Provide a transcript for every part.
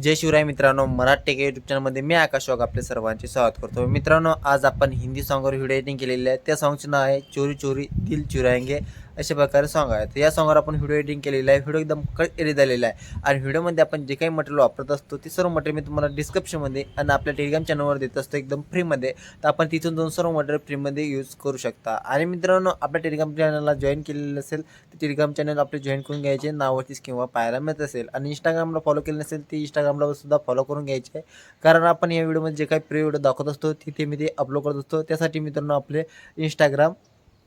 जय शिवराय मित्रांनो Marathi take YouTube चॅनलमध्ये मी आकाश वाघ आपले सर्वांचे स्वागत करतो. मित्रांनो आज आपण हिंदी सॉन्गवर व्हिडिओ एडिटिंग केलेली आहे. त्या सॉन्गचे नाव आहे चोरी चोरी दिल चुरायंगे. अशा प्रकारे सॉन्ग आहे तर या सॉन्गवर आपण व्हिडिओ एडिटिंग केलेला आहे. व्हिडिओ एकदम कट एडिट झालेला आहे. आणि व्हिडिओमध्ये आपण जे काही मटेरियल वापरत असतो ते सर्व मटेरियल मी तुम्हाला डिस्क्रिप्शनमध्ये आणि आपल्या टेलिग्राम चॅनलवर देत असतो एकदम फ्रीमध्ये तर आपण तिथून जाऊन सर्व मटेरियल फ्रीमध्ये यूज करू शकता. आणि मित्रांनो आपल्या टेलिग्राम चॅनलला जॉईन केलेलं असेल तर टेलिग्राम चॅनल आपले जॉईन करून घ्यायचे नावावरतीच किंवा पाहायला मिळत असेल. आणि इंस्टाग्रामला फॉलो केलं नसेल ते इंस्टाग्रामला सुद्धा फॉलो करून घ्यायचे. आहे कारण आपण या व्हिडिओमध्ये जे काही प्री व्हिडिओ दाखवत असतो तिथे मी ते अपलोड करत असतो. त्यासाठी मित्रांनो आपले इंस्टाग्राम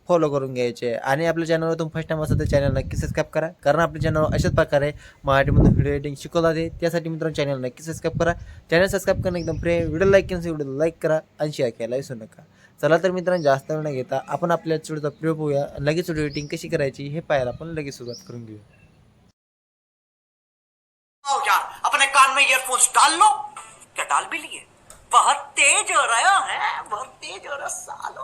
फॉलो करून घ्यायचे. आणि आपल्या चॅनलवर तुम्ही फ़र्स्ट टाइम असेल तर चॅनल नक्की सबस्क्राईब करा. कारण आपल्या चॅनलवर अशाच प्रकारे मराठीमधून व्हिडिओ एडिटिंग शिकवलं जाते त्यासाठी मित्रांनो चॅनल नक्की सबस्क्राईब करा. चॅनल सबस्क्राईब करणं एकदम आहे. व्हिडिओ लाईक केलं व्हिडिओ लाईक करा आणि शेअर केला विसरू नका. चला तर मित्रांनो, जास्त वेळ न घेता आपण आपल्या व्हिडिओचा प्रयोग होऊया लगेच व्हिडिओ एडिटिंग कशी करायची हे पाहायला आपण लगेच सुरुवात करून घेऊया अपने कान में ईयरफोन्स डाल लो. क्या डाल भी लिए? बहुत तेज हो रहा है बहुत तेज हो रहा सालो।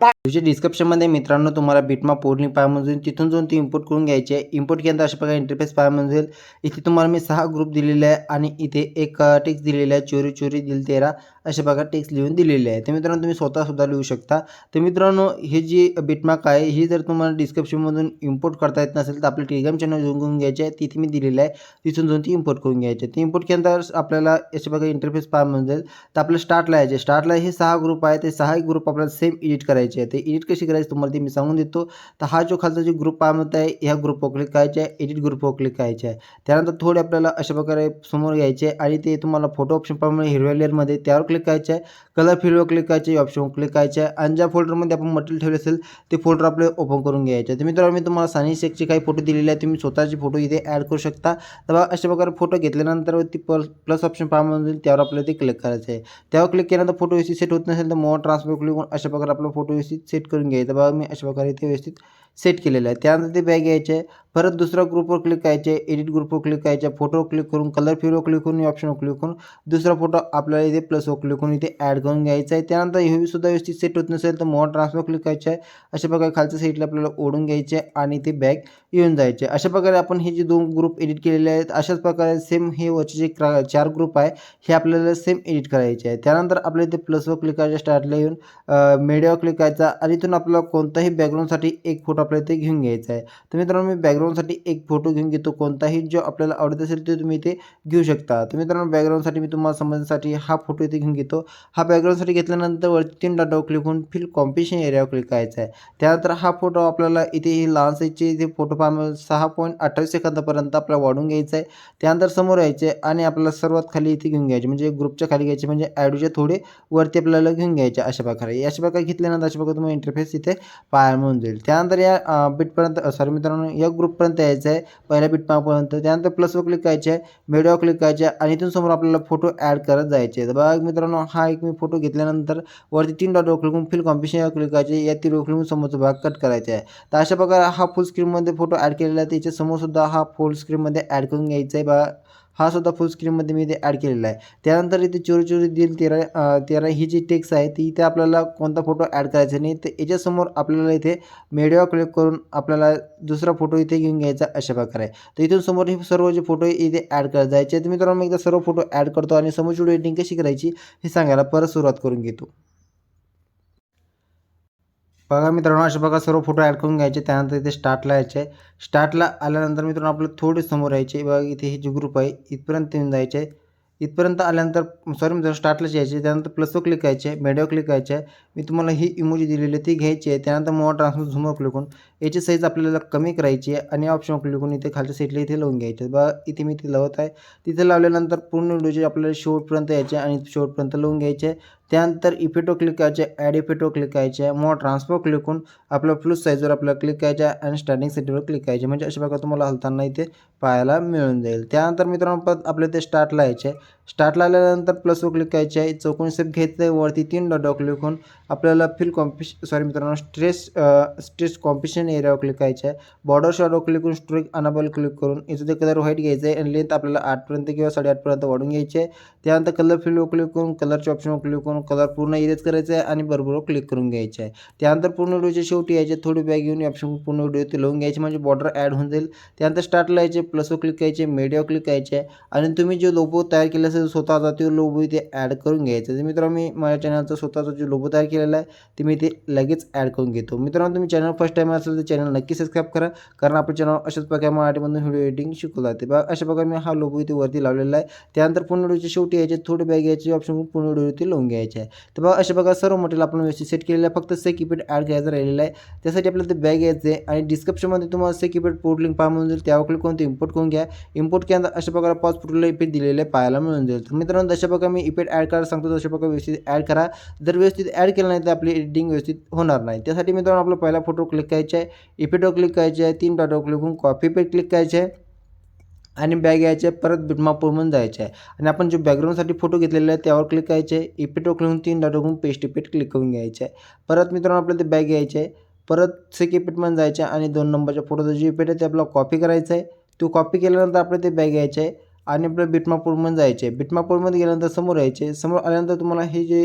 तुझ्या डिस्क्रिप्शनमध्ये मित्रांनो तुम्हाला बिटमा पोर्टली पाय म्हणजे तिथून जाऊन ती इम्पोर्ट करून घ्यायची आहे. इम्पोर्ट केल्यानंतर अशा प्रकारे इंटरफेस पाय म्हणजे इथे तुम्हाला मी सहा ग्रुप दिलेले आहे आणि इथे एक टेक्स्ट दिलेला आहे. चोरी चोरी दिल तेरा अशा प्रकारे टेक्स्ट लिहून दिलेले आहे. तर मित्रांनो तुम्ही स्वतः सुद्धा लिहू शकता. तर मित्रांनो हे जी बिटमार्क आहे ही जर तुम्हाला डिस्क्रिप्शनमधून इम्पोर्ट करता येत नसेल तर आपलं टेलिग्राम चॅनल घेऊन करून घ्यायचे आहे. तिथे मी दिलेलं आहे. तिथून जाऊन ती इम्पोर्ट करून घ्यायची आहे. ती इम्पोर्ट केल्यानंतर आपल्याला अशा प्रकारे इंटरफेस पाहायला म्हणजे तर आपलं स्टार्टला यायचे स्टार्टला हे सहा ग्रुप आहे. ते सहा ग्रुप आपल्याला सेम एडिट करायचे आहे ते एडिट कशी करायची तुम्हाला ते मी सांगून देतो. तर हा जो खालचा जो ग्रुप पाहत आहे ह्या ग्रुपवर क्लिक करायचे आहे एडिट ग्रुपवर क्लिक करायचे आहे. त्यानंतर थोडे आपल्याला अशा प्रकारे समोर घ्यायचे आहे आणि ते तुम्हाला फोटो ऑप्शन पाहिजे हिरव्या लेअरमध्ये त्यावर क्लिक करायचे आहे. कलर फिल्डवर क्लिक करायचे ऑप्शनवर क्लिक करायचे आहे. आणि ज्या फोल्डरमध्ये आपण मटेरियल ठेवले असेल ते फोल्डर आपले ओपन करून घ्यायचे तर मित्रांनो मी तुम्हाला सानी शेकचे काही फोटो दिलेले आहेत. तुम्ही स्वतःचे फोटो इथे ॲड करू शकता. तर अशा प्रकारे फोटो घेतल्यानंतर ती प्लस प्लस ऑप्शन पाहिजे त्यावर आपल्याला ते क्लिक करायचं आहे. त्यावर क्लिक केल्यानंतर फोटो सेट होत नसेल तर मोर ट्रान्सफर क्लिक करून अशा प्रकारे आपला फोटो व्यवस्थित सेट करून घ्यायचा. बघा मी अशा प्रकारे ते व्यवस्थित सेट केलेलं आहे. त्यानंतर ते बॅग यायचे आहे परत दुसरा ग्रुपवर क्लिक करायचे. एडिट ग्रुपवर क्लिक करायचे. फोटो क्लिक करून कलर फिरवर क्लिक करून ऑप्शनवर क्लिक करून दुसरा फोटो आपल्याला इथे प्लसवर क्लिक करून इथे ॲड करून घ्यायचा आहे. त्यानंतर हे सुद्धा व्यवस्थित सेट होत नसेल तर मोठा ट्रान्सफर क्लिक करायचे. आहे अशा प्रकारे खालच्या साईडला आपल्याला ओढून घ्यायचे आणि ते बॅग येऊन जायचे. अशा प्रकारे आपण हे जे दोन ग्रुप एडिट केलेले आहेत अशाच प्रकारे सेम हे वरचे जे क्रा चार ग्रुप आहे हे आपल्याला सेम एडिट करायचे आहे. त्यानंतर आपल्या इथे प्लसवर क्लिक करायचे स्टार्टला येऊन मीडियावर क्लिक करायचा. आणि इथून आपल्याला कोणत्याही बॅकग्राऊंडसाठी एक फोटो आपल्याला इथे घेऊन घ्यायचं आहे. तर मित्रांनो मी बॅकग्राऊंडसाठी एक फोटो घेऊन घेतो. कोणताही जो आपल्याला आवडत असेल ते तुम्ही इथे घेऊ शकता. तर मित्रांनो बॅकग्राऊंडसाठी मी तुम्हाला समजण्यासाठी हा फोटो इथे घेऊन घेतो. हा बॅकग्राऊंडसाठी घेतल्यानंतर वरती तीन डाटावर क्लिक होऊन फिल कॉम्पिटिशन एरियावर क्लिक करायचा आहे. त्यानंतर हा फोटो आपल्याला इथे ही लहान साईजचे इथे फोटो फार सहा पॉईंट अठ्ठावीस सेकंदापर्यंत आपल्याला वाढून घ्यायचं आहे. त्यानंतर समोर यायचे आणि आपल्याला सर्वात खाली इथे घेऊन घ्यायचे म्हणजे ग्रुपच्या खाली घ्यायचे म्हणजे ॲडोच्या थोडे वरती आपल्याला घेऊन घ्यायचे अशा प्रकारे. अशा प्रकारे घेतल्यानंतर अशा प्रकारे तुम्हाला इंटरफेस इथे पाहायला मिळून जाईल. त्यानंतर या बिटपर्यंत सॉरी मित्रांनो या ग्रुपपर्यंत यायचं आहे. पहिल्या बिटमापर्यंत त्यानंतर प्लसवर क्लिक करायचे आहे. व्हिडिओ क्लिक करायचे आहे. आणि इथून समोर आपल्याला फोटो ॲड करत जायचे तर बघा मित्रांनो हा एक मी फोटो घेतल्यानंतर वरती तीन dot click fill competition click करायचे या तीन क्लिक समोरचा भाग कट करायचा आहे. तर अशा प्रकारे हा फुल स्क्रीनमध्ये फोटो ॲड केलेला आहे. त्याच्या समोरसुद्धा हा फुल स्क्रीनमध्ये ॲड करून घ्यायचा आहे. बघा हा सुद्धा फुल स्क्रीनमध्ये मी इथे ॲड केलेला आहे. त्यानंतर इथे चोरी चोरी दिल तेरा तेरा ही जी टेक्स आहे ती इथे आपल्याला कोणता फोटो ॲड करायचा नाही. तर याच्यासमोर आपल्याला इथे मेडिओ क्लिक करून आपल्याला दुसरा फोटो इथे घेऊन घ्यायचा अशा प्रकारे तर इथून समोर हे सर्व जे फोटो इथे ॲड करत जायचे. तर मित्रांनो मी एकदा सर्व फोटो ॲड करतो आणि समोरची व्हिडिओ एडिटिंग कशी करायची हे सांगायला परत सुरुवात करून घेतो. बघा मित्रांनो अशा बघा सर्व फोटो ॲड करून घ्यायचे. त्यानंतर इथे स्टार्टला यायचे. स्टार्टला आल्यानंतर मित्रांनो आपलं थोडे समोर यायचे. बघा इथे हे जे ग्रुप आहे इथपर्यंत येऊन जायचे. इथपर्यंत आल्यानंतर सॉरी मित्रांनो स्टार्टलाच यायचे. त्यानंतर प्लसवर क्लिक करायचे मेडिओ क्लिक करायचे. मी तुम्हाला ही इमोजी दिलेली आहे ती घ्यायची आहे. त्यानंतर मोवा ट्रान्सफर झुमवर क्लिक करून याची साईज आपल्याला कमी करायची आहे आणि ऑप्शन क्लिक करून इथे खालच्या साईडला इथे लावून घ्यायचे. बघा इथे मी इथे लावत आहे. तिथे लावल्यानंतर पूर्ण व्हिडिओचे आपल्याला शेवटपर्यंत यायचे आणि शेवटपर्यंत लावून घ्यायचे. त्यानंतर इफेटो क्लिक करायचे ॲड इफेटो क्लिक करायचे मग ट्रान्सफर क्लिक करून आपल्या प्लस साईजवर आपल्याला क्लिक करायचे आणि स्टँडिंग सिटीवर क्लिक करायचे. म्हणजे अशा प्रकारे तुम्हाला हलताना इथे पाहायला मिळून जाईल. त्यानंतर मित्रांनो परत आपल्या इथे स्टार्टला यायचे. स्टार्टला आल्यानंतर प्लसवर क्लिक करायचे आहे. चौकोनी सेप घ्यायचं आहे वरती तीन डॉट क्लिक करून आपल्याला फिल कॉम्पिश सॉरी मित्रांनो स्ट्रेस स्ट्रेस कॉम्पिटिशन एरियावर क्लिक करायचं आहे. बॉर्डर शॉर्टवर क्लिक करून स्ट्रोक अनाबल क्लिक करून याचं ते कलर व्हाईट घ्यायचं आहे आणि लेंथ आपल्याला आठपर्यंत किंवा साडेआठपर्यंत वाढून घ्यायची आहे. त्यानंतर कलर फिलवर क्लिक करून कलरच्या ऑप्शनवर क्लिक करून कलर पूर्ण इरेज करायचं आहे आणि बरोबर क्लिक करून घ्यायचं आहे. त्यानंतर पूर्ण व्हिडिओच्या शेवटी यायचे थोडी बॅग घेऊन ऑप्शन पूर्ण व्हिडिओ ते लावून घ्यायचे म्हणजे बॉर्डर ॲड होऊन जाईल. त्यानंतर स्टार्टला यायचे प्लसवर क्लिक करायचे मीडियावर क्लिक करायचे आहे. आणि तुम्ही जो लोगो तयार केला असेल स्वतःचा तो लोगो इथे ॲड करून घ्यायचा. तर मित्रांनो मी माझ्या चॅनलचा स्वतःचा जो लोगो तयार केलेला आहे ते मी ते लगेच ॲड करून घेतो. मित्रांनो तुम्ही चॅनल फर्स्ट टाईम असेल तर चॅनल नक्की सबस्क्राईब करा कारण आपलं चॅनल अशाच प्रकारे मराठीमधून व्हिडिओ एडिटिंग शिकवलं जाते. बघा अशा प्रकारे मी हा लोगो इथे वरती लावलेला आहे. त्यानंतर पूर्ण व्हिडिओच्या शेवटी यायचे थोडे बॅग यायचे ऑप्शन पूर्ण व्हिडिओ लावून घ्यायचे आहे. तर बघा अशा प्रकारे सर्व मटेरियल आपण व्यवस्थित सेट केलेलं आहे. फक्त से कीपॅड ॲड घ्यायचं राहिलेलं आहे. त्यासाठी आपल्याला ते बॅग यायचं आहे. आणि डिस्क्रिप्शनमध्ये तुम्हाला से कीपॅड पोर्ट लिंक पाहा म्हणून जाईल. त्यावर क्लिक करून ते इम्पोर्ट करून घ्या. इम्पोर्ट केल्यानंतर अशा प्रकारे पाच फुटला इफेक्ट दिलेले पाहायला मिळून जाईल तर मित्रांनो जशा प्रकारे मी इफेक्ट ॲड करायला सांगतो तशा प्रकारे व्यवस्थित ॲड करा. जर व्यवस्थित ॲड केलं नाही तर आपली एडिटिंग व्यवस्थित होणार नाही. त्यासाठी मित्रांनो आपला पहिला फोटो क्लिक करायचा आहे. इफेक्टवर क्लिक करायचे आहे. तीन डॉटवर क्लिक करून कॉपी पेट क्लिक करायचे आहे. आणि बॅग यायचे परत बिटमापूरमधून जायचं जायचे आहे. आणि आपण जो बॅकग्राऊंडसाठी फोटो घेतलेला आहे त्यावर क्लिक करायचे आहे. इफेक्टवर क्लिक तीन डॉट करून पेस्ट इफेक्ट क्लिक करून घ्यायचे आहे. परत मित्रांनो आपल्याला ते बॅग यायचे आहे. परत सेक इफेक्टमध्ये जायचं आहे. आणि दोन नंबरच्या फोटोचा जो इफेक्ट आहे ते आपला कॉपी करायचा आहे. तो कॉपी केल्यानंतर आपल्याला ते बॅग यायचे आहे. आणि आपलं बिटमापूरमध्ये जायचे आहे बिटमापूरमध्ये गेल्यानंतर समोर यायचे समोर आल्यानंतर तुम्हाला हे जे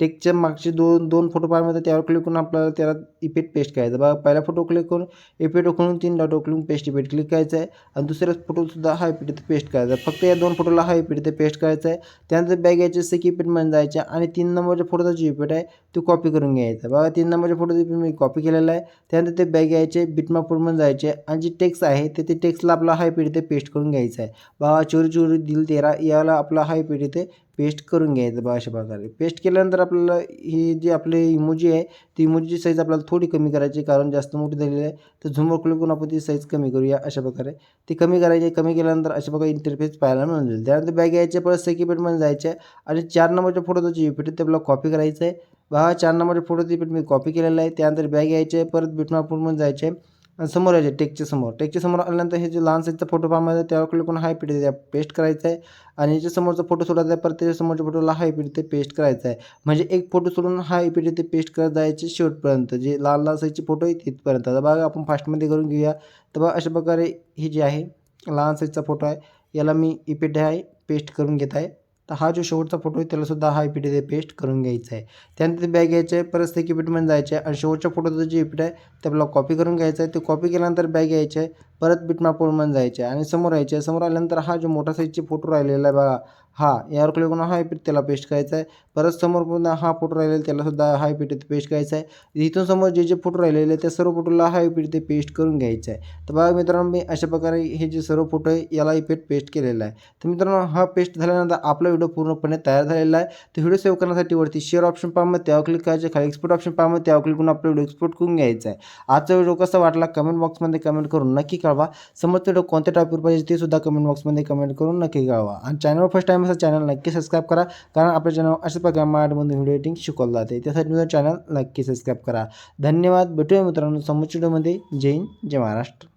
टेकच्या मागचे दोन दोन फोटो पाहिजे त्यावर क्लिक करून आपल्याला त्याला इफेक्ट पेस्ट करायचा. बघा पहिला फोटो क्लिक करून इफेक्ट करून तीन डॉट उखळून पेस्ट इफेक्ट क्लिक करायचं आहे आणि दुसऱ्या फोटोसुद्धा हा इफेक्ट इथे पेस्ट करायचा. फक्त या दोन फोटोला हा इफेक्ट इथे पेस्ट करायचा आहे त्यानंतर बॅग यायचे सेक इफेक्टमध्ये जायचे. आणि तीन नंबरच्या फोटोचा जो इफेक्ट आहे. तो कॉपी करून घ्यायचा. बघा तीन नंबरच्या फोटो मी कॉपी केलेला आहे. त्यानंतर ते बॅग यायचे बिटमापूरमध्ये जायचे आणि जे टेक्स्ट आहे ते ते टेक्स्टला आपला हाय इफेक्ट इथे पेस्ट करून घ्यायचा आहे. बघा चोरी चोरी दिल तेरा याला आपला हाय इफेक्ट इथे पेस्ट करून घ्यायचं बघा अशा प्रकारे. पेस्ट केल्यानंतर आपल्याला ही जी आपली इमोजी आहे ती इमोजीची साईज आपल्याला थोडी कमी करायची कारण जास्त मोठी झालेली आहे. तर झुमवर क्लिक करून आपण ती साईज कमी करूया. अशा प्रकारे. ती कमी करायची कमी केल्यानंतर अशा प्रकारे इंटरफेस पाहायला मिळून जाईल. त्यानंतर बॅग यायचे परत सेकिपेटमध्ये जायचे आणि चार नंबरच्या फोटोचा जी पी ते आपल्याला कॉपी करायचं आहे. बघा चार नंबरच्या फोटो ते मी कॉपी केलेलं आहे त्यानंतर बॅग यायचे परत बिटमापूरमध्ये जायचे. आणि समोर यायचे टेकच्या समोर. टेकच्या समोर आल्यानंतर हे जे लहान साईजचा फोटो पाहायचा त्यावर क्लिक करून हाय पीठ पेस्ट करायचा आहे. आणि याच्या समोरचा फोटो सोडायचा आहे परत त्याच्या समोरच्या फोटोला हाय पीठ ते पेस्ट करायचा आहे. म्हणजे एक फोटो सोडून हाय पीठ ते पेस्ट करत जायचे शेवटपर्यंत. जे लाल लाल साईजचे फोटो आहे तिथपर्यंत. आता बघा आपण फास्टमध्ये करून घेऊया. तर बघा अशा प्रकारे हे जे आहे लहान साईजचा फोटो आहे. याला मी इफेक्ट आहे पेस्ट करून घेत आहे. तर हा जो शेवटचा फोटो आहे त्यालासुद्धा हा इफेक्ट इथे पेस्ट करून घ्यायचा आहे. त्यानंतर ते बॅग घ्यायचं आहे परत ते इफेक्टमध्ये जायचं आहे आणि शेवटच्या फोटोचं जे इफेक्ट आहे ते आपल्याला कॉपी करून घ्यायचं आहे. ते कॉपी केल्यानंतर बॅग घ्यायचं आहे परत बिटमापूरमध्ये जायचं आहे आणि समोर यायचं. आहे समोर आल्यानंतर हा जो मोठा साईजचे फोटो राहिलेला आहे बघा हा यावर क्लिक करून हाय इफेक्ट त्याला पेस्ट करायचा आहे परत समोर पुन्हा हा फोटो राहिलेला त्यालासुद्धा हाय इफेक्ट इथे पेस्ट करायचा आहे इथून समोर जे जे फोटो राहिलेले त्या सर्व फोटोला हाय इफेक्ट इथे पेस्ट करून घ्यायचा आहे तर बघा मित्रांनो मी अशा प्रकारे हे जे सर्व फोटो आहे याला इफेक्ट पेस्ट केलेला आहे. तर मित्रांनो हा पेस्ट झाल्यानंतर आपला व्हिडिओ पूर्णपणे तयार झालेला आहे. तर व्हिडिओ सेव्ह करण्यासाठी वरती शेअर ऑप्शन पाहा त्यावर क्लिक करायचे. खाली एक्सपोर्ट ऑप्शन पाहा त्यावर क्लिक करून आपला व्हिडिओ एक्सपोर्ट करून घ्यायचा आहे. आजचा व्हिडिओ कसा वाटला कमेंट बॉक्समध्ये कमेंट करून नक्की कळवा. समोरचा व्हिडिओ कोणत्या टॉपिकवर पाहिजे ते सुद्धा कमेंट बॉक्समध्ये कमेंट करून नक्की कळवा. आणि चॅनल फर्स्ट टाईम असं चॅनल नक्की सबस्क्राईब करा. कारण आपल्या चॅनल अशा प्रकारे मराठीमधून व्हिडिओ एडिटिंग शिकवलं जाते. त्यासाठी तुझं चॅनल नक्की सबस्क्राईब करा. धन्यवाद. भेटूया मित्रांनो समोरच्या व्हिडिओमध्ये जय हिंद. जय महाराष्ट्र.